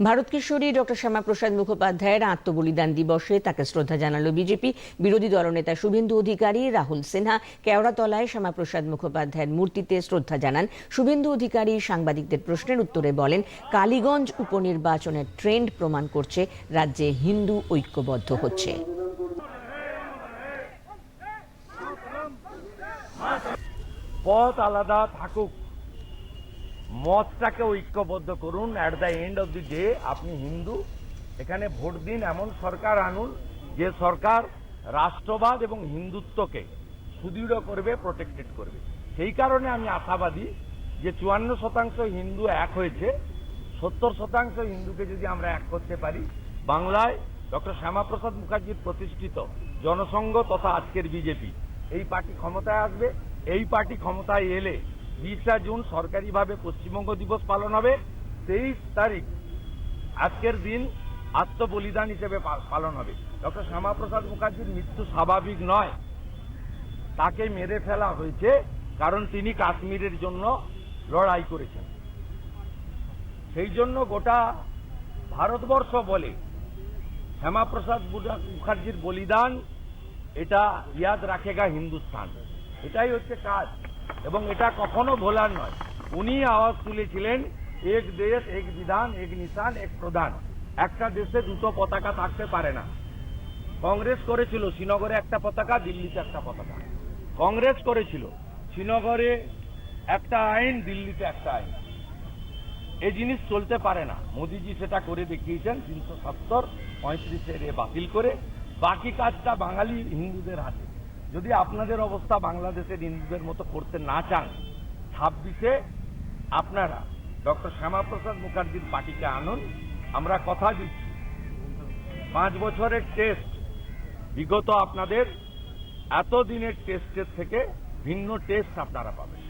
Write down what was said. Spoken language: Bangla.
ভারত কিশোরী ডক্টর শ্যামাপ্রসাদ মুখোপাধ্যায়ের আত্মবলিদান দিবসে তাকে শ্রদ্ধা জানালো বিজেপি। বিরোধী দলনেতা শুভেন্দু অধিকারী, রাহুল সিনহা, কেওড়াতলায় শ্যামাপ্রসাদ মুখোপাধ্যায়ের মূর্তিতে শ্রদ্ধা জানান। শুভেন্দু অধিকারী সাংবাদিকদের প্রশ্নের উত্তরে বলেন, কালীগঞ্জ উপনির্বাচনের ট্রেন্ড প্রমাণ করছে, রাজ্যে হিন্দু ঐক্যবদ্ধ হচ্ছে। পথ আলাদা থাকুক। মতটাকে ঐক্যবদ্ধ করুন। At the end of the day আপনি হিন্দু। এখানে ভোট দিন এমন সরকার আনুন, যে সরকার রাষ্ট্রবাদ এবং হিন্দুত্বকে সুদৃঢ় করবে প্রোটেক্টেড করবে। সেই কারণে আমি আশাবাদী যে চুয়ান্ন শতাংশ হিন্দু এক হয়েছে। সত্তর শতাংশ হিন্দুকে যদি আমরা এক করতে পারি, বাংলায় ডক্টর শ্যামাপ্রসাদ মুখার্জির প্রতিষ্ঠিত জনসংঘ তথা আজকের বিজেপি, এই পার্টি ক্ষমতায় আসবে। এই পার্টি ক্ষমতায় এলে বিশটা জুন সরকারিভাবে পশ্চিমবঙ্গ দিবস পালন হবে। তেইশ তারিখ আজকের দিন আত্মবলিদান হিসেবে পালন হবে। ডক্টর শ্যামাপ্রসাদ মুখার্জির মৃত্যু স্বাভাবিক নয়। তাকে মেরে ফেলা হয়েছে কারণ তিনি কাশ্মীরের জন্য লড়াই করেছেন। সেই জন্য গোটা ভারতবর্ষ বলে শ্যামাপ্রসাদ মুখার্জির বলিদান এটা ইয়াদ রাখেগা হিন্দুস্তান এটাই হচ্ছে কাজ। এবং এটা কখনো ভোলার নয়। উনি আওয়াজ তুলেছিলেন, এক দেশ, এক বিধান, এক নিশান, এক প্রধান। একটা দেশে দুটো পতাকা থাকতে পারে না। কংগ্রেস করেছিল শ্রীনগরে একটা পতাকা, দিল্লিতে একটা পতাকা। কংগ্রেস করেছিল শ্রীনগরে একটা আইন, দিল্লিতে একটা আইন। এই জিনিস চলতে পারে না। মোদিজি সেটা করে দেখিয়েছেন তিনশো সত্তর পঁয়ত্রিশের এ বাতিল করে। বাকি কাজটা বাঙালি হিন্দুদের হাতে। যদি আপনাদের অবস্থা বাংলাদেশের হিন্দুদের মতো করতে না চান, ছাব্বিশে আপনারা ডক্টর শ্যামাপ্রসাদ মুখার্জির পার্টিকে আনুন। আমরা কথা দিচ্ছি। পাঁচ বছরের টেস্ট, বিগত আপনাদের, এতদিনের টেস্টের থেকে ভিন্ন টেস্ট আপনারা পাবেন।